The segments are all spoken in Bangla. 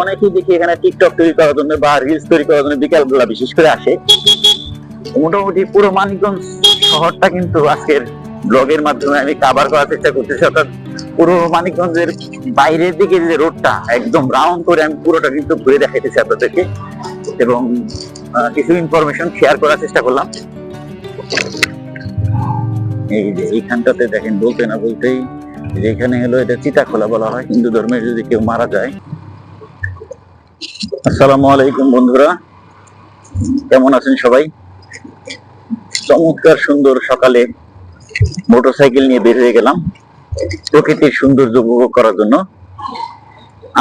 অনেকেই দেখি এখানে টিকটক তৈরি করার জন্য বা রিলস তৈরি করার জন্য বিকাল বিশেষ করে আসে। মোটামুটি পুরো মানিকগঞ্জ শহরটা কিন্তু আজকের ব্লগের মাধ্যমে আমি কাভার করার চেষ্টা করতেছি, অর্থাৎ পুরো মানিকগঞ্জের বাইরের দিকে যে রোডটা একদম রাউন্ড করে আমি পুরোটা কিন্তু ঘুরে দেখাইতেছি আপনাদেরকে এবং কিছু ইনফরমেশন শেয়ার করার চেষ্টা করলাম। এই যে এইখানটাতে দেখেন বলতে না বলতেই, যে এখানে হলো এটা চিতাখোলা বলা হয়, হিন্দু ধর্মের যদি কেউ মারা যায় আসসালামু আলাইকুম বন্ধুরা। কেমন আছেন সবাই? চমৎকার সুন্দর সকালে মোটরসাইকেল নিয়ে বের হয়ে গেলাম প্রকৃতির সৌন্দর্য উপভোগ করার জন্য।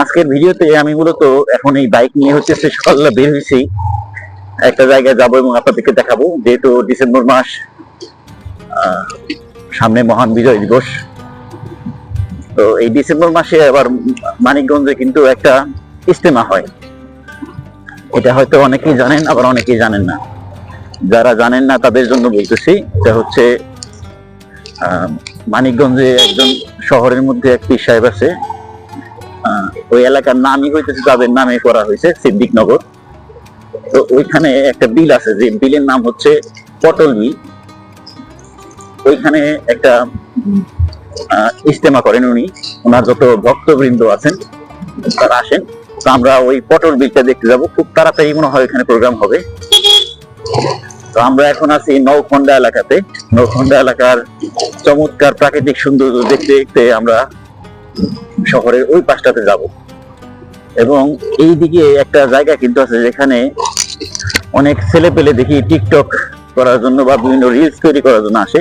আজকের ভিডিওতে আমি মূলত এখন এই বাইক নিয়ে হচ্ছে সকালবেলা বের হয়েছি। একটা জায়গায় যাব এবং আপনাদেরকে দেখাবো। যেহেতু ডিসেম্বর মাস সামনে মহান বিজয় দিবস। তো এই ডিসেম্বর মাসে আবার মানিকগঞ্জে কিন্তু একটা ইস্তেমা হয়। এটা হয়তো অনেকেই জানেন, আবার অনেকেই জানেন না। যারা জানেন না, তাদের জন্য বলতেছি, এটা হচ্ছে মানিকগঞ্জে একজন শহরের মধ্যে এক পীর সাহেব আছে। ওই এলাকার নামই হইতেছে, তাদের নামে করা হয়েছে সিদ্দিক নগর তো ওইখানে একটা বিল আছে, যে বিলের নাম হচ্ছে পটল বিল। ওইখানে একটা ইজতেমা করেন উনি। ওনার যত ভক্তবৃন্দ আছেন, তারা আসেন। আমরা ওই পটল বিলটা দেখতে যাব। খুব তাড়াতাড়ি মনে হয় এখানে প্রোগ্রাম হবে। তো আমরা এখন আছি নৌখন্ডা এলাকাতে। নৌখন্ডা এলাকার চমৎকার প্রাকৃতিক সৌন্দর্য দেখতে দেখতে আমরা শহরের ওই পাশটাতে যাব। এবং এই দিকে একটা জায়গা কিন্তু আছে যেখানে অনেক ছেলে পেলে দেখি টিকটক করার জন্য বা বিভিন্ন রিলস তৈরি করার জন্য আসে।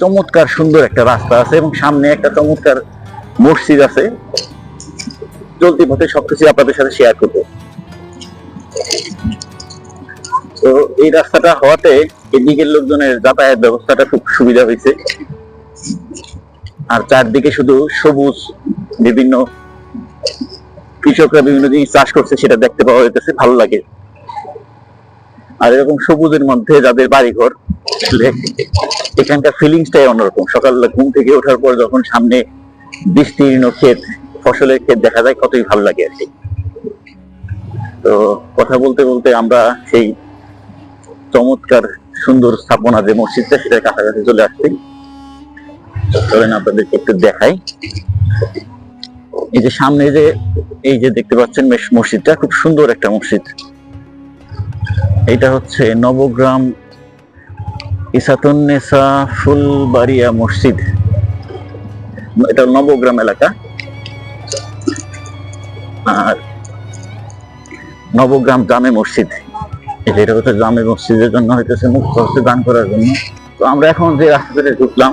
চমৎকার সুন্দর একটা রাস্তা আছে এবং সামনে একটা চমৎকার মসজিদ আছে। চলতি পথে সবকিছু আপনাদের সাথে শেয়ার করব। তো এই রাস্তাটা হওয়াতে এদিকের লোকজনের যাতায়াত ব্যবস্থাটা খুব সুবিধা হয়েছে। আর চারদিকে শুধু সবুজ, বিভিন্ন কৃষকরা বিভিন্ন জিনিস চাষ করছে, সেটা দেখতে পাওয়া যেতেছে ভালো লাগে। আর এরকম সবুজের মধ্যে যাদের বাড়িঘর এখানকার ফিলিংসটাই অন্যরকম। সকালবেলা ঘুম থেকে ওঠার পর যখন সামনে বিস্তীর্ণ ক্ষেত ফসলের ক্ষেত দেখা যায় কতই ভালো লাগে আর কি। তো কথা বলতে বলতে আমরা সেই চমৎকার সুন্দর স্থাপনা যে মসজিদটা, সেটার কাছাকাছি চলে আসছি। চলেন আপনাদেরকে একটু দেখাই। এই যে সামনে যে, এই যে দেখতে পাচ্ছেন মেস- মসজিদটা, খুব সুন্দর একটা মসজিদ। এটা হচ্ছে নবগ্রাম ইসাতুন্নেসা ফুলবাড়িয়া মসজিদ। এটা নবগ্রাম এলাকা। আর নবগ্রাম জামে মসজিদ। এটা হচ্ছে জামে মসজিদের জন্য হইতেছে মুক্ত হচ্ছে দান করার জন্য। তো আমরা এখন যে রাস্তা ধরে ঢুকলাম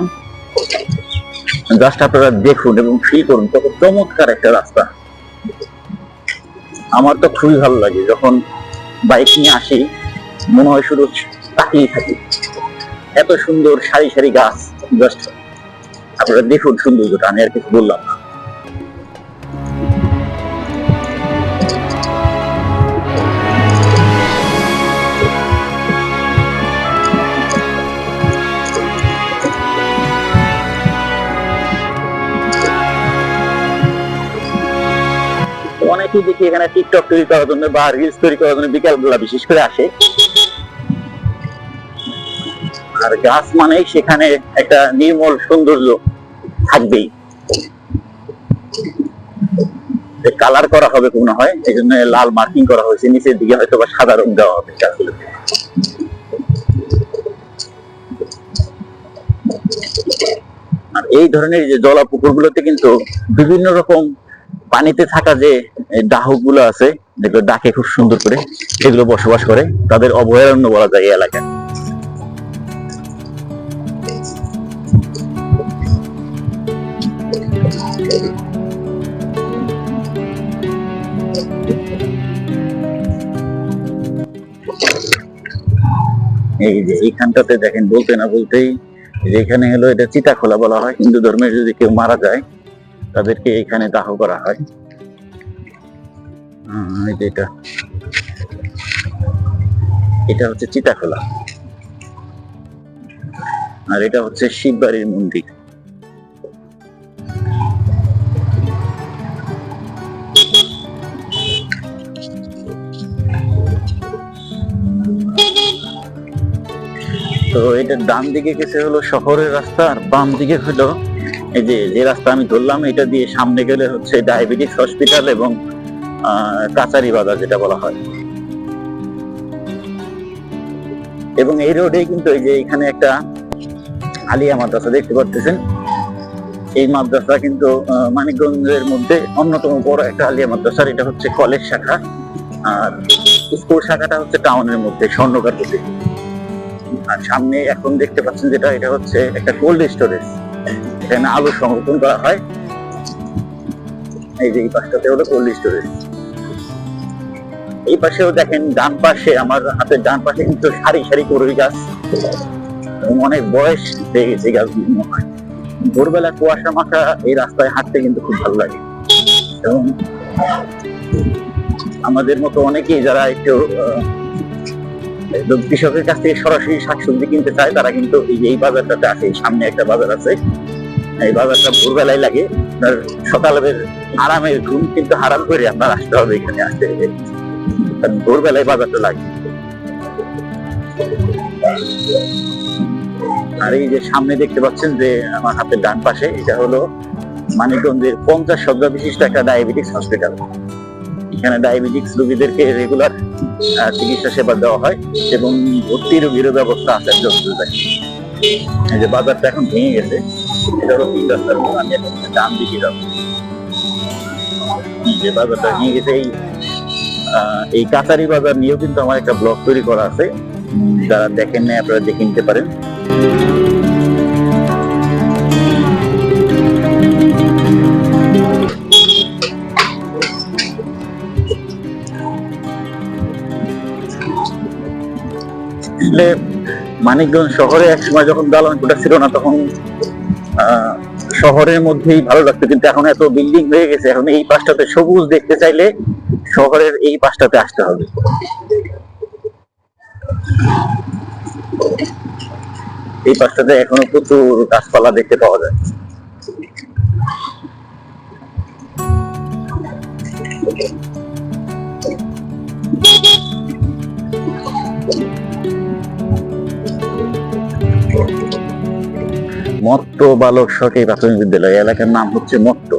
জাস্ট আপনারা দেখুন এবং ফিল করুন কত চমৎকার একটা রাস্তা। আমার তো খুবই ভালো লাগে যখন বাইক নিয়ে আসি, মনে হয় শুধু তাকিয়ে থাকি। এত সুন্দর সারি সারি গাছ জাস্ট আপনারা দেখুন সৌন্দর্যটা, আমি আর কিছু বললাম না। অনেকেই দেখি এখানে টিকটক তৈরি করার জন্য বা রিলস তৈরি করার জন্য বিকাল বেলা বিশেষ করে আসে। আর গাছ মানেই সেখানে একটা নির্মল সৌন্দর্য থাকবেই। কালার করা হবে মনে হয় এই জন্য লাল মার্কিং করা হয়েছে, নিচের দিকে হয়তো বা সাদা রং দেওয়া হবে। গাছগুলোতে আর এই ধরনের যে জলা পুকুর গুলোতে কিন্তু বিভিন্ন রকম পানিতে থাকা যে ডাহকগুলো আছে, যেগুলো ডাকে খুব সুন্দর করে, সেগুলো বসবাস করে, তাদের অভয়ারণ্য বলা যায় এই এলাকায়। এই যে এইখানটাতে দেখেন, বলতে না বলতেই এখানে হলো এটা চিতাখোলা বলা হয়, হিন্দু ধর্মের যদি কেউ মারা যায় তাদেরকে এখানে দাহ করা হয়। এটা। এটা হচ্ছে চিতাখোলা। আর এটা হচ্ছে শিববাড়ির মন্দির। তো এটার ডান দিকে গেছে হলো শহরের রাস্তা, আর বাম দিকে হলো এই যে যে রাস্তা আমি ধরলাম, এটা দিয়ে সামনে গেলে হচ্ছে ডায়াবেটিস হসপিটাল এবং কাচারি বাজার যেটা বলা হয়। এবং এই রোডে কিন্তু এই যে এখানে একটা আলিয়া মাদ্রাসা দেখতে পাচ্ছেন এই মাদ্রাসা কিন্তু মানিকগঞ্জের মধ্যে অন্যতম বড় একটা আলিয়া মাদ্রাসা এটা হচ্ছে কলেজ শাখা। আর স্কুল শাখাটা হচ্ছে টাউনের মধ্যে, স্বর্ণকার প্রতি আর সামনে এখন দেখতে পাচ্ছেন যেটা, এটা হচ্ছে একটা কোল্ড স্টোরেজ। এখানে আলু সংরক্ষণ করা হয়। এই যে এই পাশটাতে হলো কোল্ড স্টোরেজ। এই পাশেও দেখেন ডান পাশে আমার হাতের ডান পাশে কিন্তু সারি সারি করবি গাছ। অনেক বয়স হয়ে গেছে মনে হয়। ভোরবেলা কুয়াশা মাখা এই রাস্তায় হাঁটতে কিন্তু খুব ভালো লাগে। এবং আমাদের মতো অনেকেই যারা একটু কৃষকের কাছ থেকে সরাসরি শাকসবজি কিনতে চায়, তারা কিন্তু এই বাজারটাতে আসে সামনে একটা বাজার আছে। এই বাজারটা ভোরবেলায় লাগে। সকালের আরামের ঘুম কিন্তু হারাম করে আপনার আসতে হবে এখানে আসতে। ভোরবেলায় বাজারটা লাগে। আর এই যে সামনে দেখতে পাচ্ছেন যে আমার হাতের ডান পাশে, এটা হলো মানিকগঞ্জের পঞ্চাশ শয্যা বিশিষ্ট একটা ডায়াবেটিক্স হসপিটাল এখানে ডায়াবেটিক্স রোগীদেরকে রেগুলার চিকিৎসা সেবা দেওয়া হয় এবং ভর্তি রোগীরও ব্যবস্থা আছে। এই যে বাজারটা এখন ভেঙে গেছে। এটা হলো আমি দিকে যে বাজারটা গেছে এই এই কাছারি বাজার নিয়েও কিন্তু আমার একটা ব্লগ তৈরি করা আছে। যারা দেখেন না আপনারা দেখে নিতে পারেন। মানিকগঞ্জ শহরে এক সময় যখন দালান কোটা ছিল না, তখন শহরের মধ্যেই ভালো লাগতো কিন্তু এখন এত বিল্ডিং হয়ে গেছে, এখন এই পাশটাতে সবুজ দেখতে চাইলে শহরের এই পাশটাতে আসতে হবে। এই পাশটাতে এখনও প্রচুর গাছপালা দেখতে পাওয়া যায়। মট্ট বালক সরকারি প্রাথমিক বিদ্যালয়। এলাকার নাম হচ্ছে মট্ট।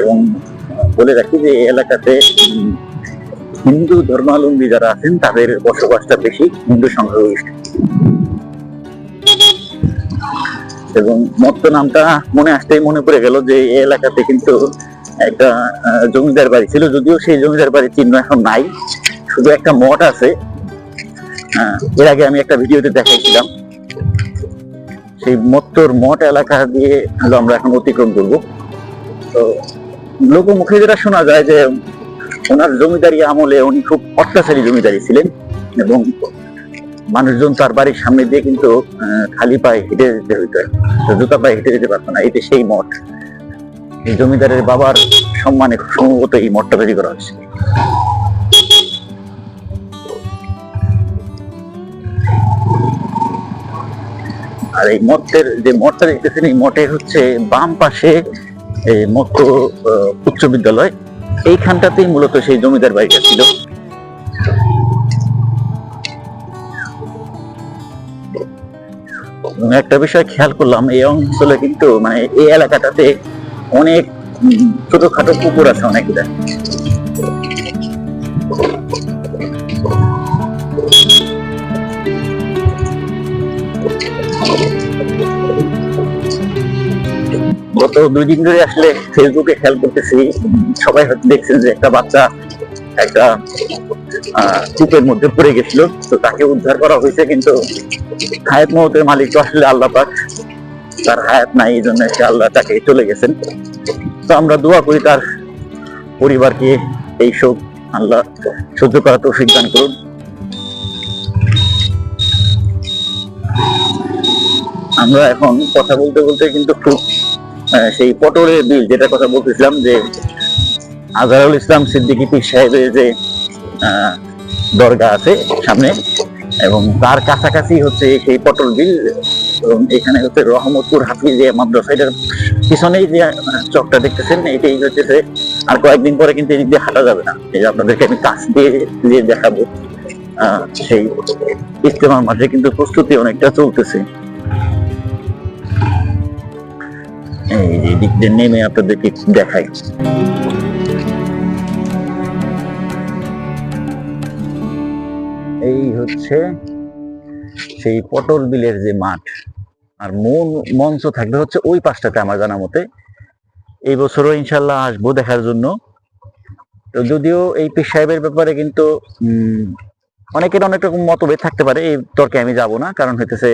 এবং বলে রাখি যে এলাকাতে হিন্দু ধর্মাবলম্বী যারা আছেন, তাদের বসবাসটা বেশি হিন্দু সংখ্যাগরিষ্ঠ। এবং মত্ত নামটা মনে আসতেই মনে পড়ে গেল যে, এই এলাকাতে কিন্তু একটা জমিদার বাড়ি ছিল, যদিও সেই জমিদার বাড়ির চিহ্ন এখন নাই। শুধু একটা মঠ আছে এর আগে আমি একটা ভিডিওতে দেখাইছিলাম। সেই মত্তর মঠ এলাকা দিয়ে আমরা এখন অতিক্রম করব। তো লোকমুখে যেটা শোনা যায় যে ওনার জমিদারি আমলে উনি খুব অত্যাচারী জমিদারি ছিলেন এবং মানুষজন তার বাড়ির সামনে দিয়ে কিন্তু খালি পায়ে হেঁটে যেতে হইতো। জুতা পায়ে হেঁটে যেতে পারতো না এতে সেই মঠ। জমিদারের বাবার সম্মানে সম্ভবত এই মঠটা তৈরি করা হয়েছে। আর এই মঠের যে মঠটা দেখতেছেন, এই মঠের হচ্ছে বাম পাশে এই মত্ত উচ্চ বিদ্যালয়। এইখানটাতেই মূলত সেই জমিদার বাড়িটা ছিল। একটা বিষয় খেয়াল করলাম, এই অঞ্চলে কিন্তু মানে এই এলাকাটাতে অনেক ছোটখাটো পুকুর আছে অনেকগুলা গত দুই দিন ধরে আসলে ফেসবুকে খেয়াল করতেছি, সবাই হয়তো দেখছেন যে একটা বাচ্চা একটা কূপের মধ্যে পড়ে গেছিল। তো তাকে উদ্ধার করা হয়েছে, কিন্তু হায়াত মহতের মালিক তো আসলে আল্লাহ পাক তার হায়াত নাই, এই জন্য সে আল্লাহ তাকে চলে গেছেন। তো আমরা দোয়া করি তার পরিবারকে এই শোক, আল্লাহ সহ্য করা তৌফিক দান করুন। আমরা এখন কথা বলতে বলতে কিন্তু খুব সেই পটলের বিল যেটা কথা বলতেছিলাম যে আজহারুল ইসলাম সিদ্দিকী পীর সাহেবের যে দরগা আছে সামনে, এবং তার কাছাকাছি হচ্ছে সেই পটল বিল, এবং এখানে হচ্ছে রহমতপুর হাফিজ যে মাদ্রাসা। এটার পিছনেই যে চকটা দেখতেছেন, এটাই হচ্ছে আর কয়েকদিন পরে কিন্তু এদিক দিয়ে হাঁটা যাবে না। এই যে আপনাদেরকে আমি কাছ দিয়ে দিয়ে দেখাবো সেই ইস্তেমার মাঝে কিন্তু প্রস্তুতি অনেকটা চলতেছে। এই যে দিক নেমে আপনাদেরকে দেখাই। এই হচ্ছে সেই পটল বিলের যে মাঠ। আর মন, মঞ্চ থাকবে হচ্ছে ওই পাশটাতে আমার জানা মতে। এই বছরও ইনশাল্লাহ আসব দেখার জন্য। তো যদিও এই পীর সাহেবের ব্যাপারে কিন্তু অনেকের অনেক রকম মতভেদ থাকতে পারে, এই তর্কে আমি যাব না, কারণ হইতেছে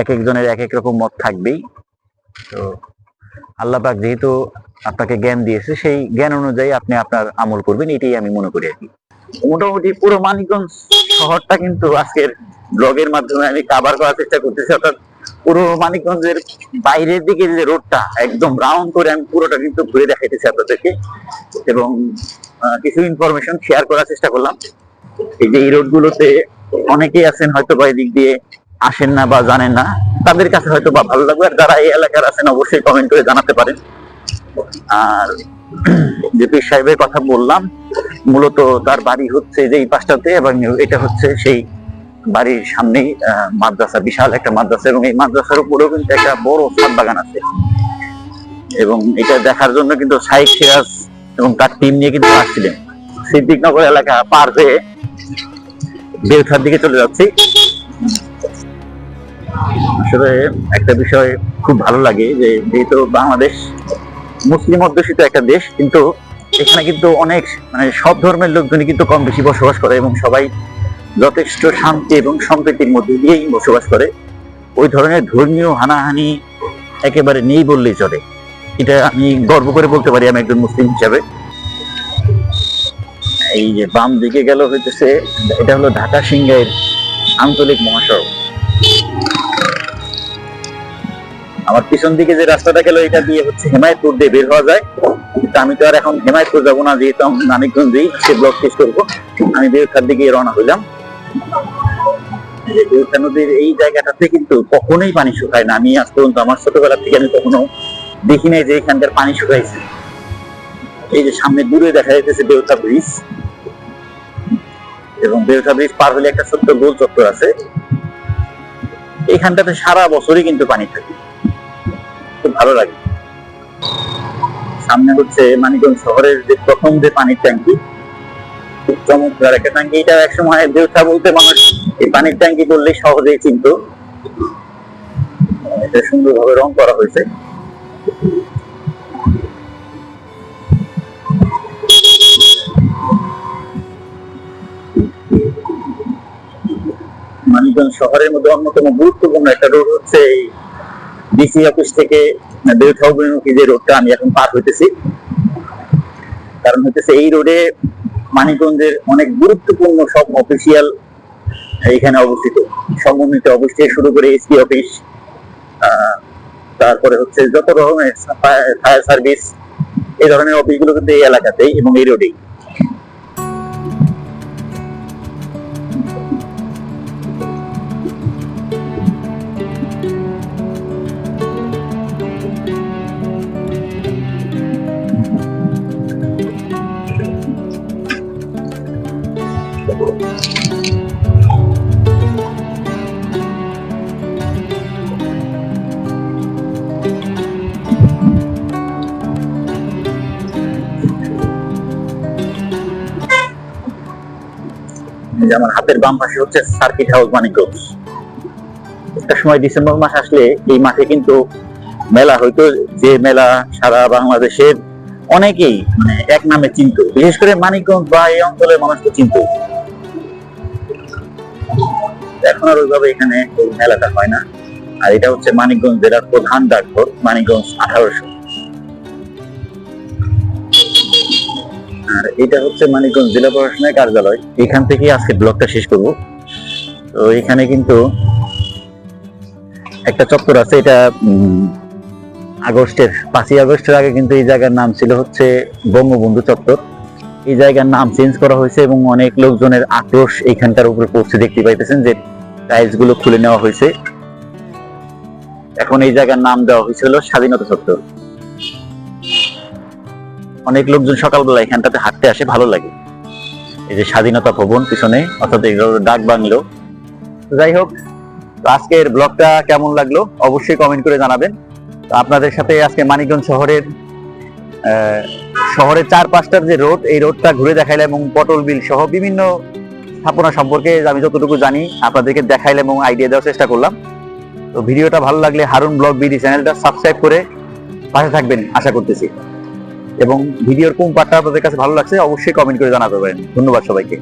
এক একজনের এক এক রকম মত থাকবেই। তো আল্লাহ পাক যেহেতু আপনাকে জ্ঞান দিয়েছে, সেই জ্ঞান অনুযায়ী আপনি আপনার আমল করবেন, এটাই আমি মনে করি আর কি। মোটামুটি পুরো মানিকগঞ্জ শহরটা কিন্তু আজকের ব্লগের মাধ্যমে আমি কাভার করার চেষ্টা করতেছি, অর্থাৎ পুরো মানিকগঞ্জের বাইরের দিকে যে রোডটা একদম রাউন্ড করে আমি পুরোটা কিন্তু ঘুরে দেখাইতেছি আপনাদেরকে। এবং কিছু ইনফরমেশন শেয়ার করার চেষ্টা করলাম। এই যে এই রোডগুলোতে অনেকেই আছেন হয়তো বা এদিক দিয়ে আসেন না বা জানেন না, তাদের কাছে হয়তো বা ভালো লাগবে। আর যারা এই এলাকার আছেন, অবশ্যই কমেন্ট করে জানাতে পারেন। আর পীর সাহেবের কথা বললাম, মূলত তার বাড়ি হচ্ছে যে এই পাশটাতে, এবং এটা হচ্ছে সেই বাড়ির সামনেই মাদ্রাসা, বিশাল একটা মাদ্রাসা, এবং এই মাদ্রাসার উপরেও কিন্তু একটা বড় ছাদ বাগান আছে। এবং এটা দেখার জন্য কিন্তু শাইখ সিরাজ এবং তার টিম নিয়ে কিন্তু আসছিলেন। সিদ্দিকনগর এলাকা পার হয়ে বেলখার দিকে চলে যাচ্ছি। আসলে একটা বিষয় খুব ভালো লাগে যে যেহেতু বাংলাদেশ মুসলিম অধ্যুষিত একটা দেশ, কিন্তু এখানে কিন্তু অনেক মানে সব ধর্মের লোকজনই কিন্তু কম বেশি বসবাস করে এবং সবাই যথেষ্ট শান্তি এবং সম্প্রীতির মধ্যে দিয়েই বসবাস করে। ওই ধরনের ধর্মীয় হানাহানি একেবারে নেই বললেই চলে। এটা আমি গর্ব করে বলতে পারি আমি একজন মুসলিম হিসাবে। এই যে বাম দিকে গেল হইতেছে, এটা হলো ঢাকা সিংহের আঞ্চলিক মহাসড়ক। আমার পিছন দিকে যে রাস্তাটা গেল, এটা দিয়ে হচ্ছে হেমায়তপুর দিয়ে বের হওয়া যায়। কিন্তু আমি তো আর এখন হেমায়তপুর যাব না, যেহেতু আমি নানিকগঞ্জেই সে ব্লক শেষ করব। আমি বেরখার দিকে রওনা হইলাম। নদীর এই জায়গাটাতে কিন্তু কখনোই পানি শুকায় না। আমি আজ পর্যন্ত আমার ছোটবেলা থেকে আমি কখনো দেখি নাই যে এখানকার পানি শুকাইছে। এই যে সামনে দূরে দেখা যাইতেছে বেউতা ব্রিজ এবং বেউতা ব্রিজ পার হলে একটা ছোট্ট গোল চত্বর আছে। এখানটাতে সারা বছরই কিন্তু পানি থাকে। ভালো লাগে। সামনে হচ্ছে মানিকগঞ্জ শহরের যে প্রথম যে পানির ট্যাঙ্কি, খুব চমৎকার একটা ট্যাঙ্কি। এটা একসময় দেউথা বলতে মানুষ, এই পানির ট্যাঙ্কি বললেই সহজেই চিনত। এটা সুন্দরভাবে রং করা হয়েছে। মানিকগঞ্জ শহরের মধ্যে অন্যতম গুরুত্বপূর্ণ একটা রোড হচ্ছে এই ডিসি অফিস থেকে যে রোডটা আমি এখন পার হইতেছি। কারণ হইতেছে এই রোডে মানিকগঞ্জের অনেক গুরুত্বপূর্ণ সব অফিসিয়াল এখানে অবস্থিত। সমন্বিত অফিস থেকে শুরু করে এসপি অফিস তারপরে হচ্ছে যত রকমের ফায়ার সার্ভিস এই ধরনের অফিসগুলো কিন্তু এই এলাকাতেই এবং এই রোডেই যে আমার হাতের বাম পাশে হচ্ছে সার্কিট হাউস মানিকগঞ্জ একটা সময় ডিসেম্বর মাস আসলে এই মাঠে কিন্তু মেলা হয়তো যে মেলা সারা বাংলাদেশের অনেকেই মানে এক নামে চিনত। বিশেষ করে মানিকগঞ্জ বা এই অঞ্চলের মানুষকে চিনত। এখন আর ওইভাবে এখানে মেলাটা হয় না। আর এটা হচ্ছে মানিকগঞ্জ জেলার প্রধান ডাকঘর, মানিকগঞ্জ আঠারোশো। আর এটা হচ্ছে মানিকগঞ্জ জেলা প্রশাসনের কার্যালয়। এখান থেকেই আজকে ব্লগটা শেষ করব। তো এখানে কিন্তু একটা চত্বর আছে, এটা আগস্টের, পাঁচই আগস্টের আগে কিন্তু এই জায়গার নাম ছিল হচ্ছে বঙ্গবন্ধু চত্বর। এই জায়গার নাম চেঞ্জ করা হয়েছে এবং অনেক লোকজনের আক্রোশ এইখানকার উপরে পড়ছে, দেখতে পাইতেছেন যে টাইলসগুলো খুলে নেওয়া হয়েছে। এখন এই জায়গার নাম দেওয়া হয়েছিল স্বাধীনতা চত্বর। অনেক লোকজন সকালবেলা এখানটাতে হাঁটতে আসে, ভালো লাগে। এই যে স্বাধীনতা ভবন পিছনে, অর্থাৎ ডাক বাংলো। যাই হোক, আজকের ব্লগটা কেমন লাগল অবশ্যই কমেন্ট করে জানাবেন। আপনাদের সাথে আজকে মানিকগঞ্জ শহরের শহরের চার পাঁচটার যে রোড, এই রোডটা ঘুরে দেখাইলাম এবং পটল বিল সহ বিভিন্ন স্থাপনা সম্পর্কে আমি যতটুকু জানি আপনাদেরকে দেখাইলাম এবং আইডিয়া দেওয়ার চেষ্টা করলাম। তো ভিডিওটা ভালো লাগলে হারুন ব্লগ বিডি চ্যানেলটা সাবস্ক্রাইব করে পাশে থাকবেন, আশা করতেছি। এবং ভিডিওর কোন পার্টটা আপনাদের কাছে ভালো লাগছে, অবশ্যই কমেন্ট করে জানাতে পারেন। ধন্যবাদ সবাইকে।